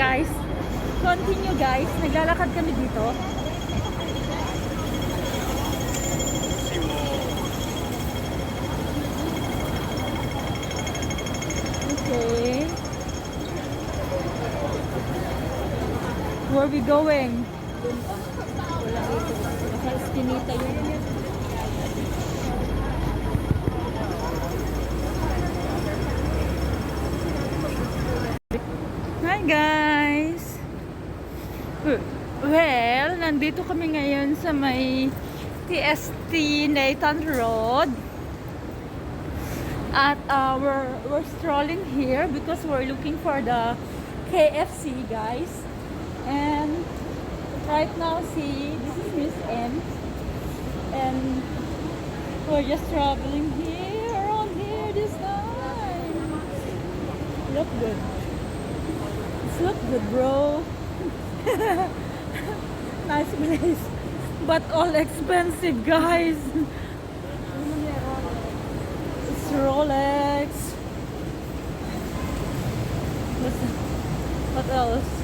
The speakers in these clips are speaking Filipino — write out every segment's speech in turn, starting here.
guys. Continue guys. Naglalakad kami dito. Okay. Where we going? Nasa eskinita yun. Nandito kami ngayon sa may TST Nathan Road. At uh, we're, we're strolling here because we're looking for the KFC guys. And right now, see, this is Miss M. And we're just traveling here, around here this time. Look good. It's look good, bro. nice place. But all expensive, guys. It's Rolex. What else?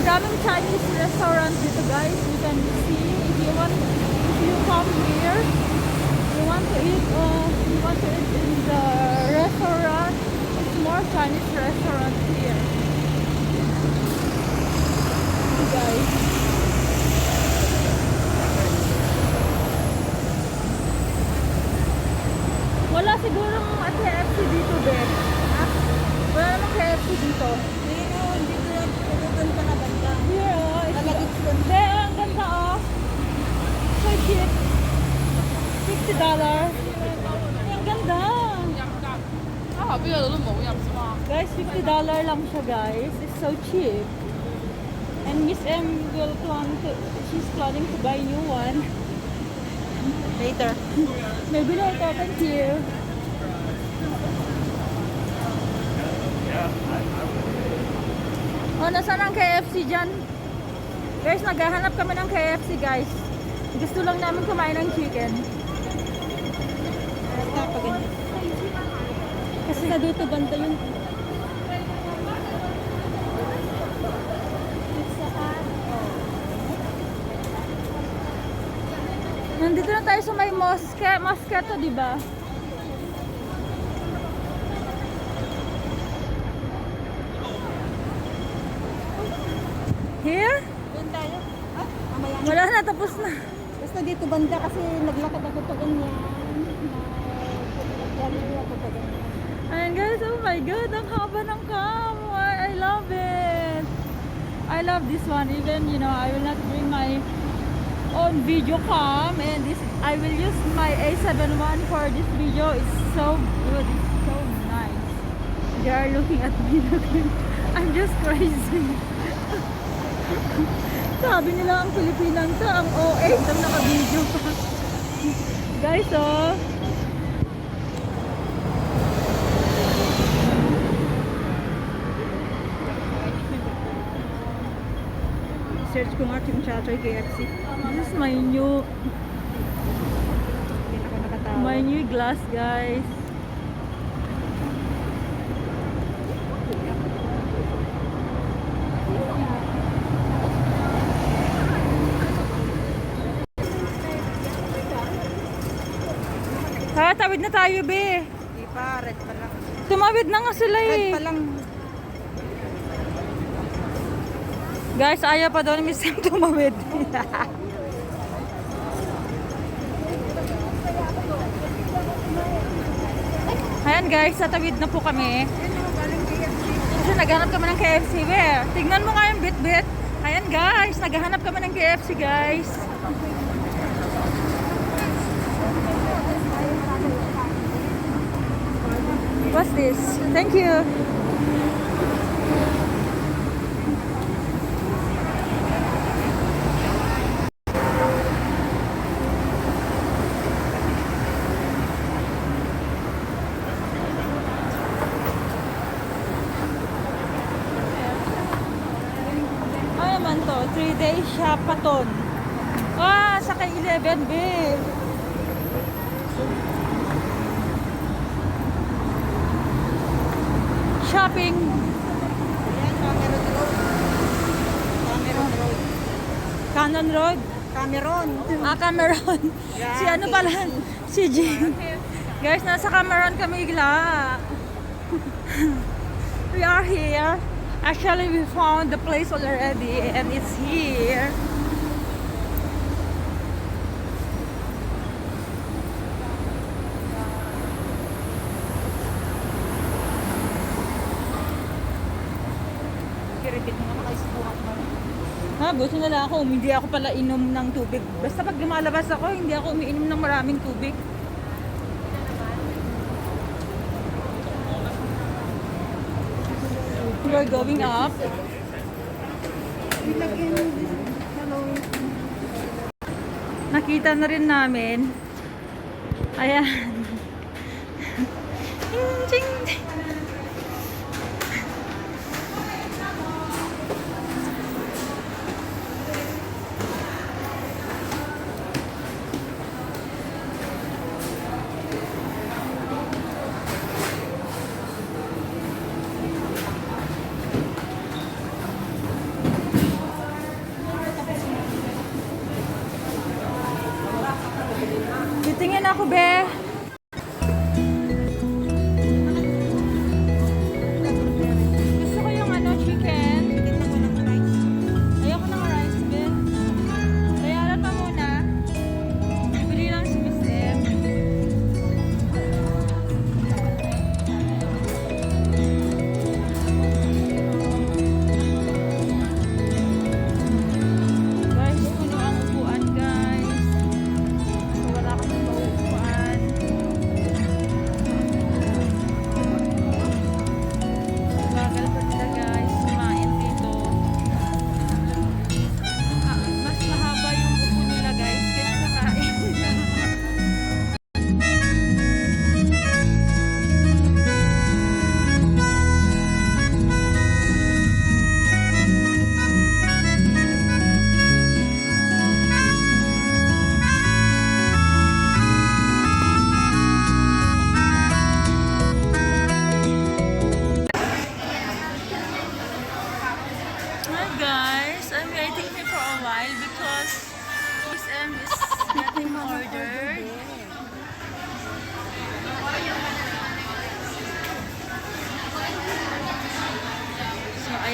Ang daming Chinese restaurant dito guys. You can see if you want if you come here, you want to eat uh, you want to eat in the restaurant. It's more Chinese restaurant here. Guys. Wala sigurong KFC dito, Ben. Ha? Wala namang KFC dito. Meron, dito lang, pupuntan pa na banda. Here, oh. It's Kalagit ko. Hindi, oh, ang ganda, oh. So cheap. $50. Ang ganda. Guys, $50 lang siya guys. It's so cheap. And Miss M will plan to, she's planning to buy new one. Later. Maybe later, thank you. Oh, nasaan ang KFC dyan? Guys, naghahanap kami ng KFC guys. Gusto lang namin kumain ng chicken. Basta pa ganyan. Kasi na dito banda yun. Nandito na tayo sa may mosque, mosque to, di ba? Here? Doon tayo. Ah, mamaya. Wala na, tapos na. Basta dito banda kasi naglakad ako pa ganyan. Nag-jogging ako pa ganyan. Ayan guys, oh my god, ang haba ng cam. I, love it. I love this one. Even, you know, I will not bring my own video cam and this I will use my A71 for this video. It's so good. It's so nice. They are looking at me. I'm just crazy. Sabi nila ang Pilipinan to, ang OA, itong naka-video pa. Guys, oh. Nga Team Chachoy KFC. This is my new my new glass, guys. Ha, tawid na tayo, be. Hindi pa, red pa lang. Tumawid na nga sila Red eh. pa lang. Guys, ayaw pa daw ni Miss Sam tumawid. Ayan guys, tatawid na po kami. Kasi naghanap kami ng KFC. Where? Tignan mo nga yung bit-bit. Ayan guys, naghahanap kami ng KFC guys. What's this? Thank you. naman to? 3 day shopathon. Ah, sa kay 11 B. Shopping. Ayan, Cameron Road. Cameron Road. Cannon Road. Cameron. Ah, Cameron. si ano pala? Si Jim. Guys, nasa Cameron kami igla. we are here. Actually, we found the place already and it's here. Ha, buti na lang ako. Hindi ako pala inom ng tubig. Basta pag lumalabas ako, hindi ako umiinom ng maraming tubig. We're going up. Nakita na rin namin. Ayan. Robert!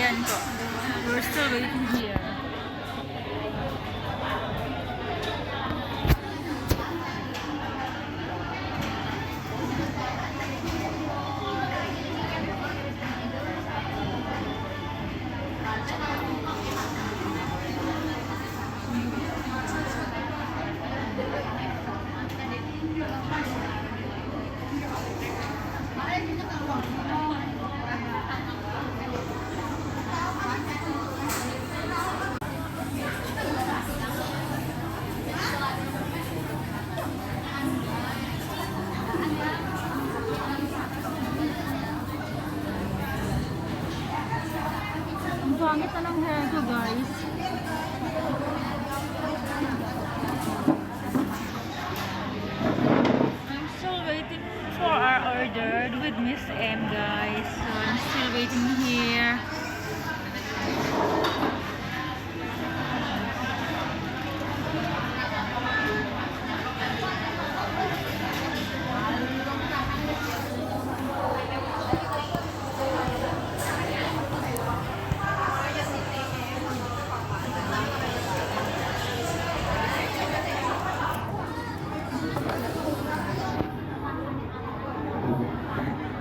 So ayan po. We're still waiting here. Pangit na ng hair ko guys. I'm still waiting for our order with Miss M guys. So I'm still waiting here.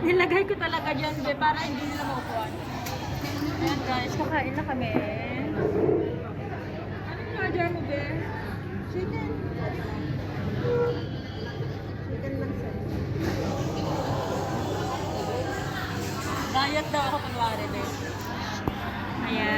Nilagay ko talaga dyan, be, para hindi nila maupuan. Ayan guys, kakain na kami. Anong order mo, be? Chicken. Chicken lang sir. Diet daw ako kunwari, be. Ayan.